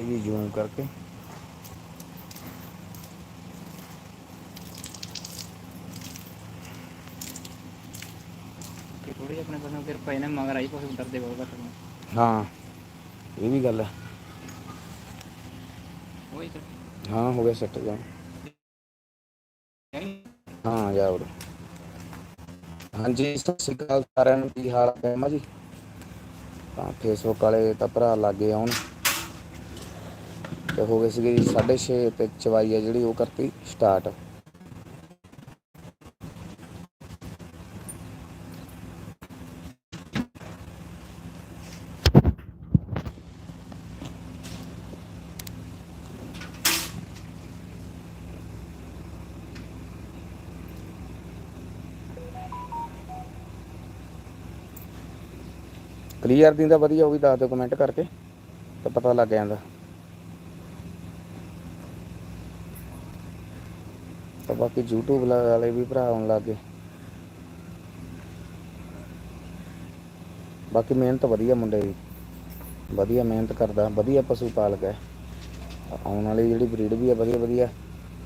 ਮਾੜੀ ਜੀ ਜ਼ੂਮ ਕਰਕੇ ਕਿ ਥੋੜੀ ਆਪਣੇ ਪਾਸੋਂ ਫਿਰ ਪਏ ਨੇ ਮਗਰ ਆਈ ਕੁਛ ਡਰਦੇ ਬਹੁਤ ਘੱਟ ਨੂੰ ਹਾਂ ਇਹ ਵੀ ਗੱਲ ਹੈ ਉਹੀ ਤਾਂ ਹਾਂ ਹੋ ਗਿਆ ਸੈੱਟ ਜਾ ਹਾਂ ਜਾ ਉਰੇ ਹਾਂਜੀ ਸਤਿ ਸ਼੍ਰੀ ਅਕਾਲ ਸਾਰਿਆਂ ਨੂੰ ਕੀ ਹਾਲ ਹੈ ਮਾ ਜੀ ਤਾਂ ਫੇਸਬੁੱਕ ਵਾਲੇ ਤਾਂ ਭਰਾ ਲੱਗੇ ਆਉਣ ਤੇ ਹੋ ਗਏ ਸੀਗੇ ਜੀ 6:30 ਤੇ ਚਵਾਈ ਹੈ ਜਿਹੜੀ ਉਹ ਕਰਤੀ ਸਟਾਰਟ। ਕਲੀਅਰ ਦੀ ਤਾਂ ਵਧੀਆ ਉਹ ਵੀ ਦੱਸ ਦਿਓ ਕਮੈਂਟ ਕਰਕੇ, ਤਾਂ ਪਤਾ ਲੱਗ ਜਾਂਦਾ। ਤਾਂ ਬਾਕੀ YouTube ਲਾ- ਵਾਲੇ ਵੀ ਭਰਾ ਆਉਣ ਲੱਗੇ ਬਾਕੀ ਮਿਹਨਤ ਵਧੀਆ ਮੁੰਡੇ ਦੀ। ਵਧੀਆ ਮਿਹਨਤ ਕਰਦਾ, ਵਧੀਆ ਪਸ਼ੂ ਪਾਲਕ ਹੈ। ਆਉਣ ਵਾਲੀ ਜਿਹੜੀ ਬਰੀਡ ਵੀ ਹੈ ਵਧੀਆ ਵਧੀਆ।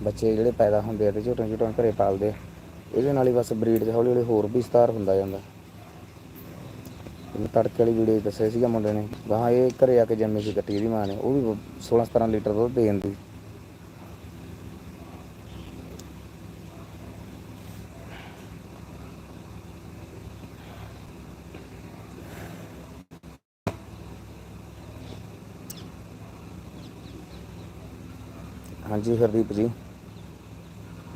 ਬੱਚੇ ਜਿਹੜੇ ਪੈਦਾ ਹੁੰਦੇ ਆ ਤੇ ਝੋਟੇ ਝੋਟੇ ਘਰੇ ਪਾਲਦੇ ਆ। ਇਹਦੇ ਨਾਲ ਹੀ ਬਸ ਬਰੀਡ 'ਚ ਹੌਲੀ ਹੌਲੀ ਹੋਰ ਵੀ ਵਿਸਤਾਰ ਹੁੰਦਾ ਜਾਂਦਾ। ਇਹਨੂੰ ਤੜਕੇ ਵਾਲੀ ਵੀਡੀਓ 'ਚ ਦੱਸਿਆ ਸੀਗਾ ਮੁੰਡੇ ਨੇ। ਗਾਹਾਂ ਇਹ ਘਰੇ ਆ ਕੇ ਜੰਮੀ ਸੀ ਕੱਟੀ ਇਹਦੀ ਮਾਂ ਨੇ। ਉਹ ਵੀ 16 17 ਲੀਟਰ ਦੁੱਧ ਦੇ ਦਿੰਦੀ। ਹਾਂਜੀ ਹਰਦੀਪ ਜੀ।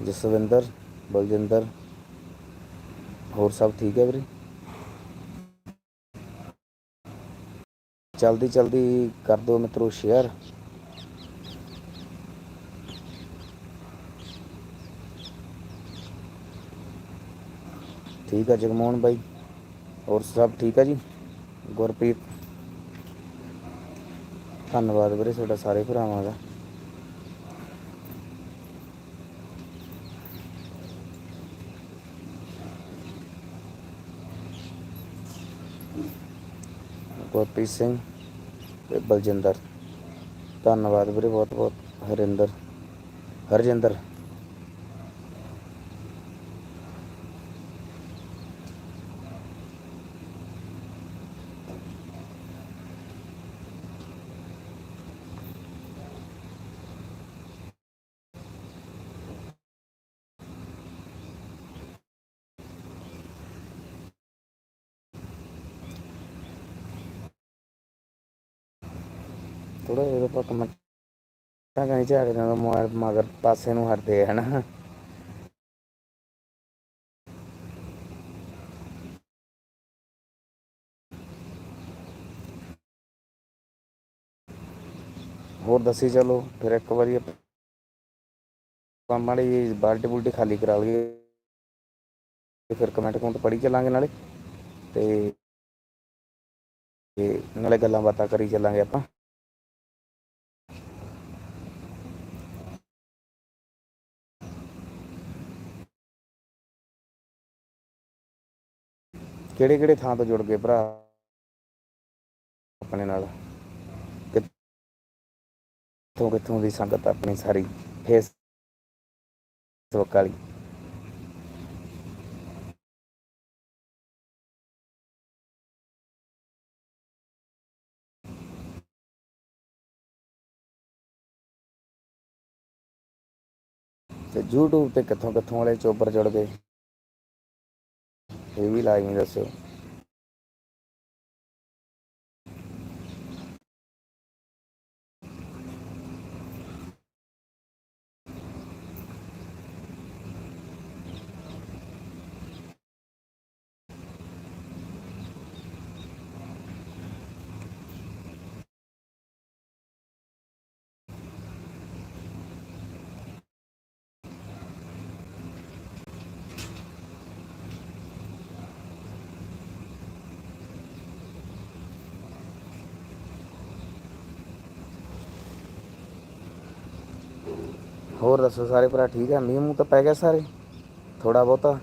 ਜਸਵਿੰਦਰ, ਬਲਜਿੰਦਰ। ਹੋਰ ਸਭ ਠੀਕ ਹੈ ਵੀਰੇ? ਜਲਦੀ ਜਲਦੀ ਕਰ ਦਿਓ ਮਿੱਤਰੋ ਸ਼ੇਅਰ ਠੀਕ ਹੈ ਜਗਮੋਹਨ ਬਾਈ। ਹੋਰ ਸਭ ਠੀਕ ਹੈ ਜੀ? ਗੁਰਪ੍ਰੀਤ। ਧੰਨਵਾਦ ਵੀਰੇ ਤੁਹਾਡਾ ਸਾਰੇ ਭਰਾਵਾਂ ਦਾ। ਗੁਰਪ੍ਰੀਤ ਸਿੰਘ ਤੇ ਬਲਜਿੰਦਰ। ਧੰਨਵਾਦ ਵੀਰੇ ਬਹੁਤ ਬਹੁਤ ਹਰਿੰਦਰ ਹਰਜਿੰਦਰ। ਥੋੜਾ ਜਿਹਾ ਆਪਾਂ ਕਮੈਂਟ ਤਾਂ ਕਹੀਂ ਝਾਕ ਜਾਂਦਾ ਮੋਬਾਈਲ ਮਗਰ ਪਾਸੇ ਨੂੰ ਹਟਦੇ ਆ, ਹਨਾ। ਹੋਰ ਦੱਸੀ ਚਲੋ, ਫਿਰ ਇੱਕ ਵਾਰੀ ਆਪਾਂ ਮਾੜੀ ਜਿਹੀ ਬਾਲਟੀ ਬੁਲਟੀ ਖਾਲੀ ਕਰਾ ਲਈਏ। ਫਿਰ ਕਮੈਂਟ ਕਮੈਂਟ ਪੜ੍ਹੀ ਚੱਲਾਂਗੇ ਨਾਲੇ। ਤੇ ਤੇ ਨਾਲੇ ਗੱਲਾਂ ਬਾਤਾਂ ਕਰੀ ਚੱਲਾਂਗੇ ਆਪਾਂ। ਕਿਹੜੇ ਕਿਹੜੇ ਥਾਂ ਤੋਂ ਜੁੜ ਗਏ ਭਰਾ? ਆਪਣੇ ਨਾਲ। ਕਿੱਥੋਂ ਕਿੱਥੋਂ ਦੀ ਸੰਗਤ ਆਪਣੀ ਸਾਰੀ ਫੇਸ ਵਾਲੀ? ਤੇ YouTube ਤੇ ਕਿੱਥੋਂ ਕਿੱਥੋਂ ਵਾਲੇ ਚੋਬਰ ਜੁੜ ਗਏ? ਇਹ ਵੀ ਲਾਜ਼ਮੀ ਦੱਸਿਓ ਹੋਰ ਦੱਸੋ ਸਾਰੇ ਭਰਾ ਠੀਕ ਆ? ਮੀਂਹ ਮੂੰਹ ਤਾਂ ਪੈ ਗਿਆ ਸਾਰੇ? ਥੋੜਾ ਬਹੁਤਾ?